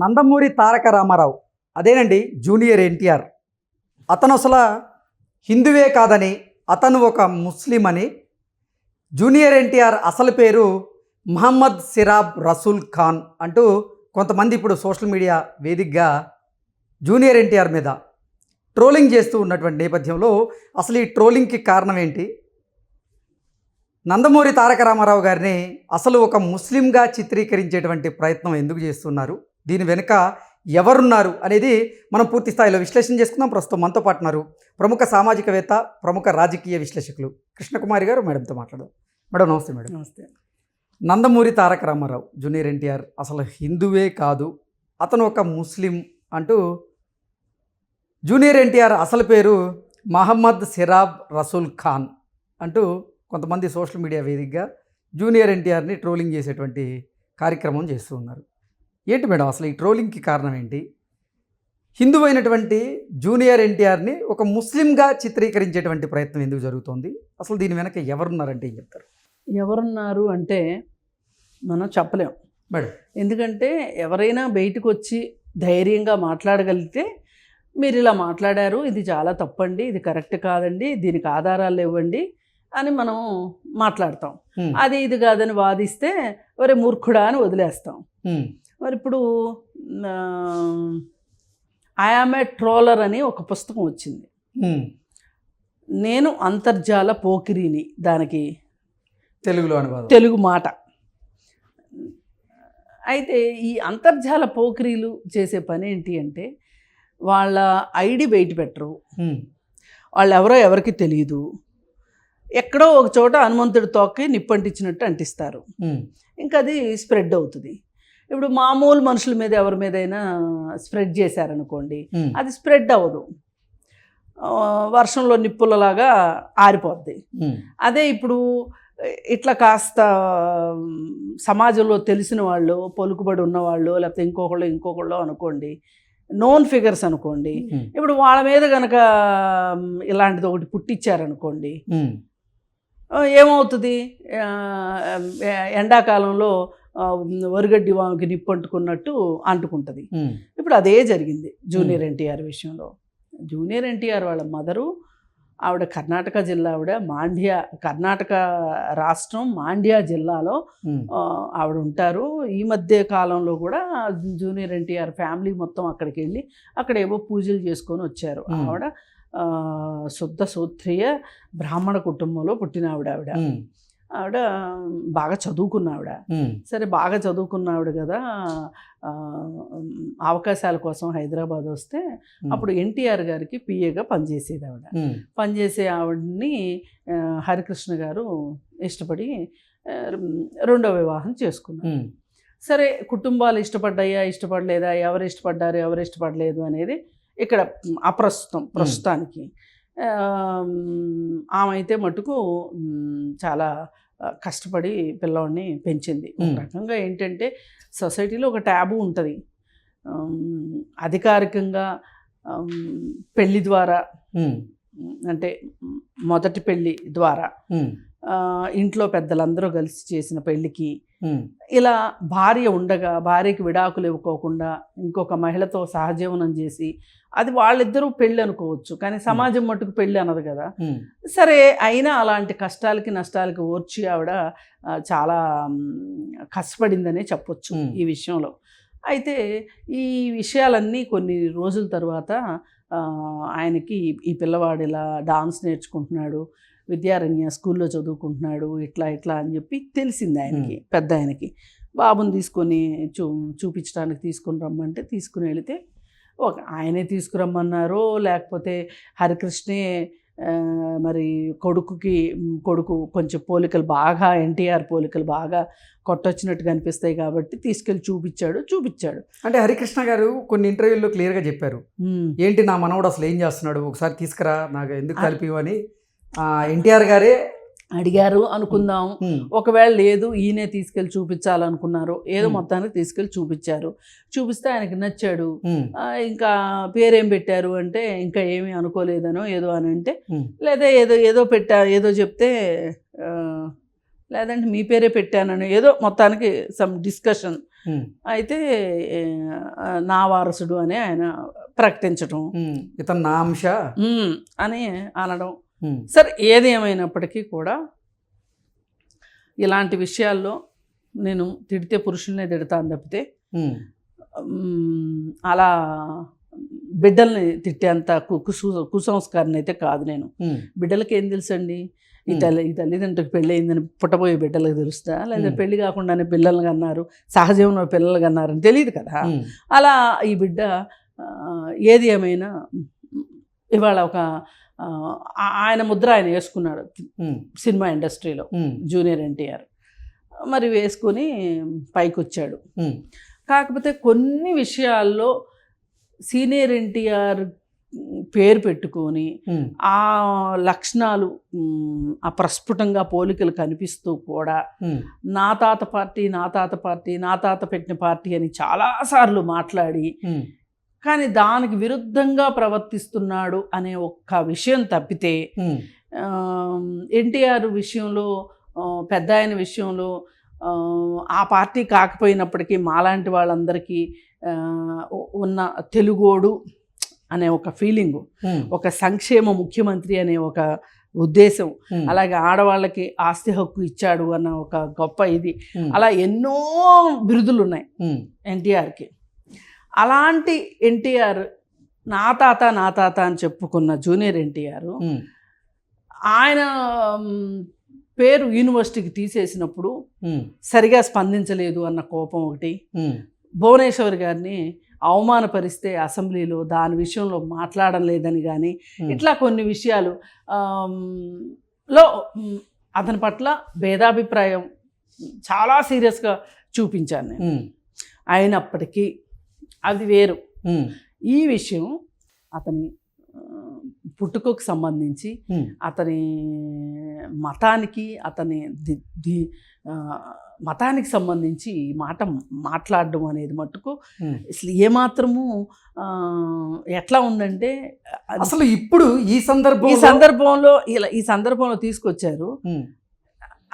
నందమూరి తారక రామారావు అదేనండి జూనియర్ ఎన్టీఆర్. అతను అసలు హిందువే కాదని అతను ఒక ముస్లిం అని. జూనియర్ ఎన్టీఆర్ అసలు పేరు మహమ్మద్ సిరాబ్ రసూల్ ఖాన్ అంటూ కొంతమంది ఇప్పుడు సోషల్ మీడియా వేదికగా జూనియర్ ఎన్టీఆర్ మీద ట్రోలింగ్ చేస్తూ ఉన్నటువంటి నేపథ్యంలో అసలు ఈ ట్రోలింగ్కి కారణం ఏంటి? నందమూరి తారక రామారావు గారిని అసలు ఒక ముస్లింగా చిత్రీకరించేటువంటి ప్రయత్నం ఎందుకు చేస్తున్నారు? దీని వెనుక ఎవరున్నారు అనేది మనం పూర్తి స్థాయిలో విశ్లేషణ చేసుకుందాం. ప్రస్తుతం మనతో పాటు ఉన్నారు ప్రముఖ సామాజికవేత్త ప్రముఖ రాజకీయ విశ్లేషకులు కృష్ణకుమారి గారు మేడంతో మాట్లాడదాం. మేడం నమస్తే మేడం. నమస్తే. నందమూరి తారక రామారావు జూనియర్ ఎన్టీఆర్ అసలు హిందువే కాదు అతను ఒక ముస్లిం అంటూ జూనియర్ ఎన్టీఆర్ అసలు పేరు మహమ్మద్ సిరాబ్ రసూల్ ఖాన్ అంటూ కొంతమంది సోషల్ మీడియా వేదికగా జూనియర్ ఎన్టీఆర్ని ట్రోలింగ్ చేసేటువంటి కార్యక్రమం చేస్తూ ఉన్నారు. ఏంటి మేడం అసలు ఈ ట్రోలింగ్కి కారణం ఏంటి? హిందువైనటువంటి జూనియర్ ఎన్టీఆర్ని ఒక ముస్లింగా చిత్రీకరించేటువంటి ప్రయత్నం ఎందుకు జరుగుతోంది? అసలు దీని వెనక ఎవరున్నారంటే ఏం చెప్తారు? ఎవరున్నారు అంటే మనం చెప్పలేం. మేడం. ఎందుకంటే ఎవరైనా బయటకు వచ్చి ధైర్యంగా మాట్లాడగలిగితే మీరు ఇలా మాట్లాడారు ఇది చాలా తప్పండి ఇది కరెక్ట్ కాదండి దీనికి ఆధారాలు ఇవ్వండి అని మనం మాట్లాడతాం. అది ఇది కాదని వాదిస్తే ఒరే మూర్ఖుడా అని వదిలేస్తాం. మరి ఇప్పుడు ఐఆమ్ ఏ ట్రోలర్ అని ఒక పుస్తకం వచ్చింది. నేను అంతర్జాల పోకిరిని దానికి తెలుగులో అనువాదం. తెలుగు మాట. అయితే ఈ అంతర్జాల పోకిరీలు చేసే పని ఏంటి అంటే వాళ్ళ ఐడి బయట పెట్టరు. వాళ్ళు ఎవరో ఎవరికి తెలియదు ఎక్కడో ఒక చోట హనుమంతుడి తోక్కి నిప్పంటించినట్టు అంటిస్తారు. ఇంకా అది స్ప్రెడ్ అవుతుంది. ఇప్పుడు మామూలు మనుషుల మీద ఎవరి మీదైనా స్ప్రెడ్ చేశారనుకోండి. అది స్ప్రెడ్ అవ్వదు వర్షంలో నిప్పులలాగా ఆరిపోద్ది. అదే ఇప్పుడు ఇట్లా కాస్త సమాజంలో తెలిసిన వాళ్ళు పలుకుబడి ఉన్నవాళ్ళు లేకపోతే ఇంకొకళ్ళు ఇంకొకళ్ళు అనుకోండి నోన్ ఫిగర్స్ అనుకోండి. ఇప్పుడు వాళ్ళ మీద కనుక ఇలాంటిది ఒకటి పుట్టించారనుకోండి ఏమవుతుంది ఎండాకాలంలో వరిగడ్డి వామికి నిప్పు అంటుకున్నట్టు అంటుకుంటుంది. ఇప్పుడు అదే జరిగింది జూనియర్ ఎన్టీఆర్ విషయంలో. జూనియర్ ఎన్టీఆర్ వాళ్ళ మదరు ఆవిడ కర్ణాటక జిల్లా ఆవిడ మాండ్య కర్ణాటక రాష్ట్రం మాండ్య జిల్లాలో ఆవిడ ఉంటారు. ఈ మధ్య కాలంలో కూడా జూనియర్ ఎన్టీఆర్ ఫ్యామిలీ మొత్తం అక్కడికి వెళ్ళి అక్కడ ఏవో పూజలు చేసుకొని వచ్చారు. ఆవిడ శుద్ధ సూత్రియ బ్రాహ్మణ కుటుంబంలో పుట్టిన ఆవిడ ఆవిడ. ఆవిడ బాగా చదువుకున్న ఆవిడ హ్మ్. సరే బాగా చదువుకున్న ఆవిడ కదా అవకాశాల కోసం హైదరాబాద్ వస్తే. అప్పుడు ఎన్టీఆర్ గారికి పిఏగా పనిచేసేది ఆవిడ. పనిచేసే ఆవిడని హరికృష్ణ గారు ఇష్టపడి రెండో వివాహం చేసుకున్నారు. సరే కుటుంబాలు ఇష్టపడ్డాయా ఇష్టపడలేదా ఎవరు ఇష్టపడ్డారు ఎవరు ఇష్టపడలేదు అనేది ఇక్కడ అప్రస్తుతం ప్రస్తుతానికి ఆమె అయితే మటుకు చాలా కష్టపడి పిల్లవాడిని పెంచింది. రకంగా ఏంటంటే సొసైటీలో ఒక ట్యాబు ఉంటుంది అధికారికంగా పెళ్ళి ద్వారా. అంటే మొదటి పెళ్ళి ద్వారా ఇంట్లో పెద్దలందరూ కలిసి చేసిన పెళ్ళికి. ఇలా భార్య ఉండగా భార్యకి విడాకులు ఇవ్వకోకుండా ఇంకొక మహిళతో సహజీవనం చేసి అది వాళ్ళిద్దరూ పెళ్ళి అనుకోవచ్చు కానీ సమాజం మట్టుకు పెళ్ళి అన్నది కదా. సరే అయినా అలాంటి కష్టాలకి నష్టాలకి ఓర్చి ఆవిడ చాలా కష్టపడిందనే చెప్పొచ్చు. ఈ విషయంలో అయితే ఈ విషయాలన్నీ కొన్ని రోజుల తర్వాత ఆయనకి ఈ పిల్లవాడు ఇలా డాన్స్ నేర్చుకుంటున్నాడు విద్యారణ్య స్కూల్లో చదువుకుంటున్నాడు ఇట్లా ఇట్లా అని చెప్పి తెలిసింది ఆయనకి పెద్ద ఆయనకి. బాబుని తీసుకొని చూ చూపించడానికి తీసుకొని రమ్మంటే తీసుకుని వెళితే ఒక ఆయనే తీసుకురమ్మన్నారో లేకపోతే హరికృష్ణే మరి కొడుకుకి కొడుకు కొంచెం పోలికలు బాగా ఎన్టీఆర్ పోలికలు బాగా కొట్టొచ్చినట్టు కనిపిస్తాయి కాబట్టి తీసుకెళ్ళి చూపించాడు చూపించాడు. అంటే హరికృష్ణ గారు కొన్ని ఇంటర్వ్యూల్లో క్లియర్గా చెప్పారు. ఏంటి నా మనవడు అసలు ఏం చేస్తున్నాడు? ఒకసారి తీసుకురా నాకు ఎందుకు కలిపివని ఎన్టీఆర్ గారే అడిగారు అనుకుందాం. ఒకవేళ లేదు ఈయనే తీసుకెళ్ళి చూపించాలనుకున్నారు. ఏదో. మొత్తానికి తీసుకెళ్ళి చూపించారు. చూపిస్తే ఆయనకి నచ్చాడు. ఇంకా పేరేం పెట్టారు అంటే ఇంకా ఏమీ అనుకోలేదనో ఏదో అని అంటే. లేదా ఏదో ఏదో పెట్టా ఏదో చెప్తే లేదంటే మీ పేరే పెట్టానని ఏదో మొత్తానికి సమ్ డిస్కషన్. అయితే నా వారసుడు అని ఆయన ప్రకటించడం ఇతను నా అంశ. అని అనడం. సరే ఏది ఏమైనప్పటికీ కూడా ఇలాంటి విషయాల్లో నేను తిడితే పురుషుల్నే తిడతాను తప్పితే అలా బిడ్డల్ని తిట్టేంత కు- కుసు కుసంస్కారాన్ని అయితే కాదు నేను. బిడ్డలకి ఏం తెలుసండి? ఈ. తల్లి ఈ తల్లిదండ్రులకు పెళ్ళి అయిందని పుట్టబోయే బిడ్డలకు తెలుస్తా లేదా. పెళ్ళి కాకుండానే పిల్లలు అన్నారు సహజీవనంలో పిల్లలు కన్నారని తెలియదు కదా? అలా ఈ బిడ్డ ఏది ఏమైనా ఇవాళ ఒక ఆయన ముద్ర ఆయన వేసుకున్నాడు సినిమా ఇండస్ట్రీలో జూనియర్ ఎన్టీఆర్. మరి వేసుకొని పైకి వచ్చాడు కాకపోతే కొన్ని విషయాల్లో సీనియర్ ఎన్టీఆర్ పేరు పెట్టుకొని ఆ లక్షణాలు మ్, ఆ ప్రస్ఫుటంగా పోలికలు కనిపిస్తూ కూడా నా తాత పార్టీ నా తాత పార్టీ నా తాత పెట్టిన పార్టీ అని చాలాసార్లు మాట్లాడి కానీ దానికి విరుద్ధంగా ప్రవర్తిస్తున్నాడు అనే ఒక్క విషయం తప్పితే ఎన్టీఆర్ విషయంలో పెద్ద ఆయన విషయంలో ఆ, పార్టీ కాకపోయినప్పటికీ మాలాంటి వాళ్ళందరికీ ఉన్న తెలుగోడు అనే ఒక ఫీలింగు ఒక సంక్షేమ ముఖ్యమంత్రి అనే ఒక ఉద్దేశం అలాగే ఆడవాళ్ళకి ఆస్తి హక్కు ఇచ్చాడు అన్న ఒక గొప్ప ఇది. అలా ఎన్నో బిరుదులు ఉన్నాయి ఎన్టీఆర్కి. అలాంటి ఎన్టీఆర్ నా తాత నా తాత అని చెప్పుకున్న జూనియర్ ఎన్టీఆర్ ఆయన పేరు యూనివర్సిటీకి తీసేసినప్పుడు సరిగా స్పందించలేదు అన్న కోపం ఒకటి. భువనేశ్వర్ గారిని అవమానపరిస్తే అసెంబ్లీలో దాని విషయంలో మాట్లాడడం లేదని కానీ ఇట్లా కొన్ని విషయాలు లో అతని పట్ల భేదాభిప్రాయం చాలా సీరియస్గా చూపించాను నేను. అయినప్పటికీ అది వేరు. ఈ విషయం అతని పుట్టుకకు సంబంధించి అతని మతానికి అతని ది మతానికి సంబంధించి ఈ మాట మాట్లాడడం అనేది మట్టుకు. అసలు ఏమాత్రము ఎట్లా ఉందంటే అసలు ఇప్పుడు ఈ ఈ సందర్భం సందర్భంలో ఇలా ఈ సందర్భంలో తీసుకొచ్చారు.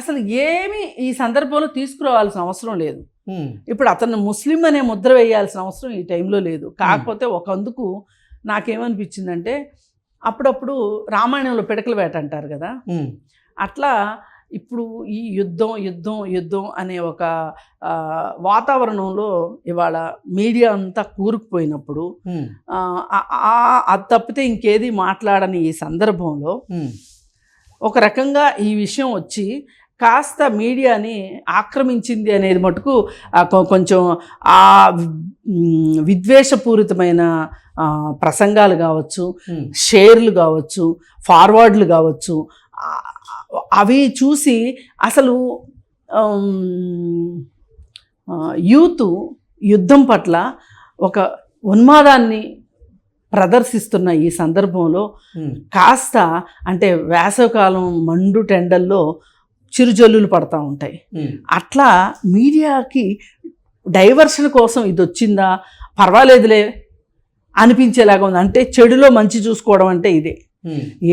అసలు ఏమి ఈ సందర్భంలో తీసుకురావాల్సిన అవసరం లేదు. ఇప్పుడు అతను ముస్లిం అనే ముద్ర వేయాల్సిన అవసరం ఈ టైంలో లేదు. కాకపోతే ఒక అందుకు నాకేమనిపించిందంటే అప్పుడప్పుడు రామాయణంలో పిడకల వేట అంటారు కదా? అట్లా ఇప్పుడు ఈ యుద్ధం యుద్ధం యుద్ధం అనే ఒక వాతావరణంలో ఇవాళ మీడియా అంతా కూరుకుపోయినప్పుడు అది తప్పితే ఇంకేది మాట్లాడని ఈ సందర్భంలో ఒక రకంగా ఈ విషయం వచ్చి కాస్త మీడియాని ఆక్రమించింది అనేది మటుకు కొంచెం ఆ విద్వేషపూరితమైన ప్రసంగాలు కావచ్చు షేర్లు కావచ్చు ఫార్వర్డ్లు కావచ్చు అవి చూసి అసలు యూత్ యుద్ధం పట్ల ఒక ఉన్మాదాన్ని ప్రదర్శిస్తున్న ఈ సందర్భంలో కాస్త అంటే వేసవకాలం మండు టెండల్లో చిరుజల్లులు పడతా ఉంటాయి. అట్లా మీడియాకి డైవర్షన్ కోసం ఇది వచ్చిందా పర్వాలేదులే అనిపించేలాగా ఉంది. అంటే చెడులో మంచి చూసుకోవడం అంటే ఇదే.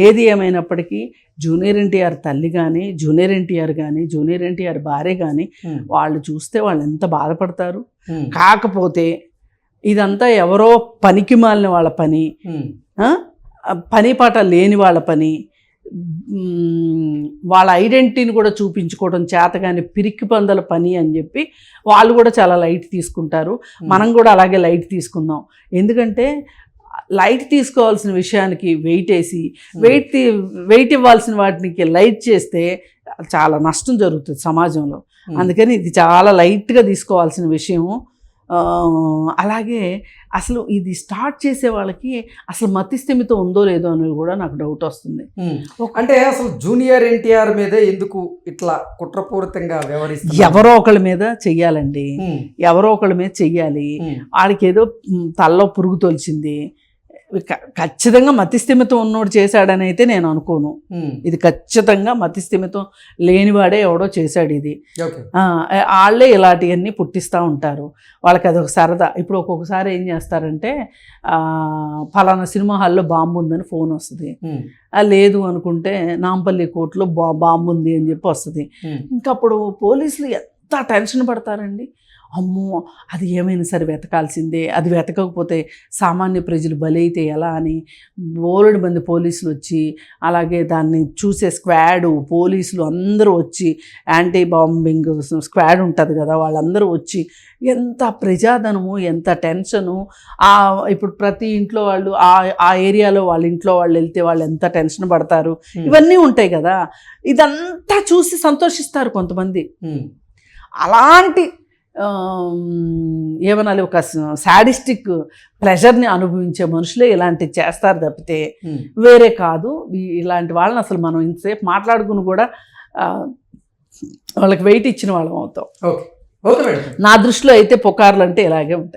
ఏది ఏమైనప్పటికీ జూనియర్ ఎన్టీఆర్ తల్లి కానీ జూనియర్ ఎన్టీఆర్ కానీ జూనియర్ ఎన్టీఆర్ భార్య కానీ వాళ్ళు చూస్తే వాళ్ళు ఎంత బాధపడతారు? కాకపోతే ఇదంతా ఎవరో పనికి మాలిన వాళ్ళ పని? పని పాట లేని వాళ్ళ పని. వాళ్ళ ఐడెంటిటీని కూడా చూపించుకోవడం చేతగాని పిరికి పందల పని అని చెప్పి వాళ్ళు కూడా చాలా లైట్ తీసుకుంటారు. మనం కూడా అలాగే లైట్ తీసుకుందాం. ఎందుకంటే లైట్ తీసుకోవాల్సిన విషయానికి వెయిట్ వేసి వెయిట్ తీ- వెయిట్ ఇవ్వాల్సిన వాటికి లైట్ చేస్తే చాలా నష్టం జరుగుతుంది సమాజంలో. అందుకని ఇది చాలా లైట్గా తీసుకోవాల్సిన విషయము. అలాగే అసలు ఇది స్టార్ట్ చేసే వాళ్ళకి అసలు మతిస్థిమితం ఉందో లేదో అనేది కూడా నాకు డౌట్ వస్తుంది. అంటే అసలు జూనియర్ ఎన్టీఆర్ మీదే ఎందుకు ఇట్లా కుట్రపూరితంగా వ్యవహరిస్తారు ఎవరో ఒకళ్ళ మీద చెయ్యాలండి. ఎవరో ఒకళ్ళ మీద చెయ్యాలి. వాడికి ఏదో తలలో పురుగు తొలిచింది. ఖచ్చితంగా మతిస్థిమితం ఉన్నోడు చేశాడని అయితే నేను అనుకోను. ఇది ఖచ్చితంగా మతిస్థిమితం లేనివాడే ఎవడో చేశాడు ఇది. వాళ్ళే ఇలాంటివన్నీ పుట్టిస్తూ ఉంటారు. వాళ్ళకి అదొక సరదా. ఇప్పుడు ఒక్కొక్కసారి ఏం చేస్తారంటే ఫలానా సినిమా హాల్లో బాంబు ఉందని ఫోన్ వస్తుంది. లేదు అనుకుంటే నాంపల్లి కోర్టులో బా బాంబు ఉంది అని చెప్పి వస్తుంది. ఉమ్, ఇంకా అప్పుడు పోలీసులు ఎంత టెన్షన్ పడతారండి. అమ్మో అది ఏమైనా సరే వెతకాల్సిందే అది వెతకకపోతే సామాన్య ప్రజలు బలైతే ఎలా అని బోలెడు మంది పోలీసులు వచ్చి అలాగే దాన్ని చూసే స్క్వాడ్ పోలీసులు అందరూ వచ్చి యాంటీ బాంబింగ్ స్క్వాడ్ ఉంటుంది కదా వాళ్ళందరూ వచ్చి ఎంత ప్రజాధనము ఎంత టెన్షను ఆ ఇప్పుడు ప్రతి ఇంట్లో వాళ్ళు ఆ ఆ ఏరియాలో వాళ్ళ ఇంట్లో వాళ్ళు వెళ్తే వాళ్ళు ఎంత టెన్షన్ పడతారు. ఇవన్నీ ఉంటాయి కదా ఇదంతా చూసి సంతోషిస్తారు కొంతమంది. అలాంటి ఏమనాలి ఒక సాడిస్టిక్ ప్లెజర్ని అనుభవించే మనుషులే ఇలాంటివి చేస్తారు తప్పితే. వేరే కాదు. ఇలాంటి వాళ్ళని అసలు మనం ఇంతసేపు మాట్లాడుకుని కూడా వాళ్ళకి వెయిట్ ఇచ్చిన వాళ్ళం అవుతాం. ఓకే. నా దృష్టిలో అయితే పుకార్లు అంటే ఇలాగే ఉంటాయి.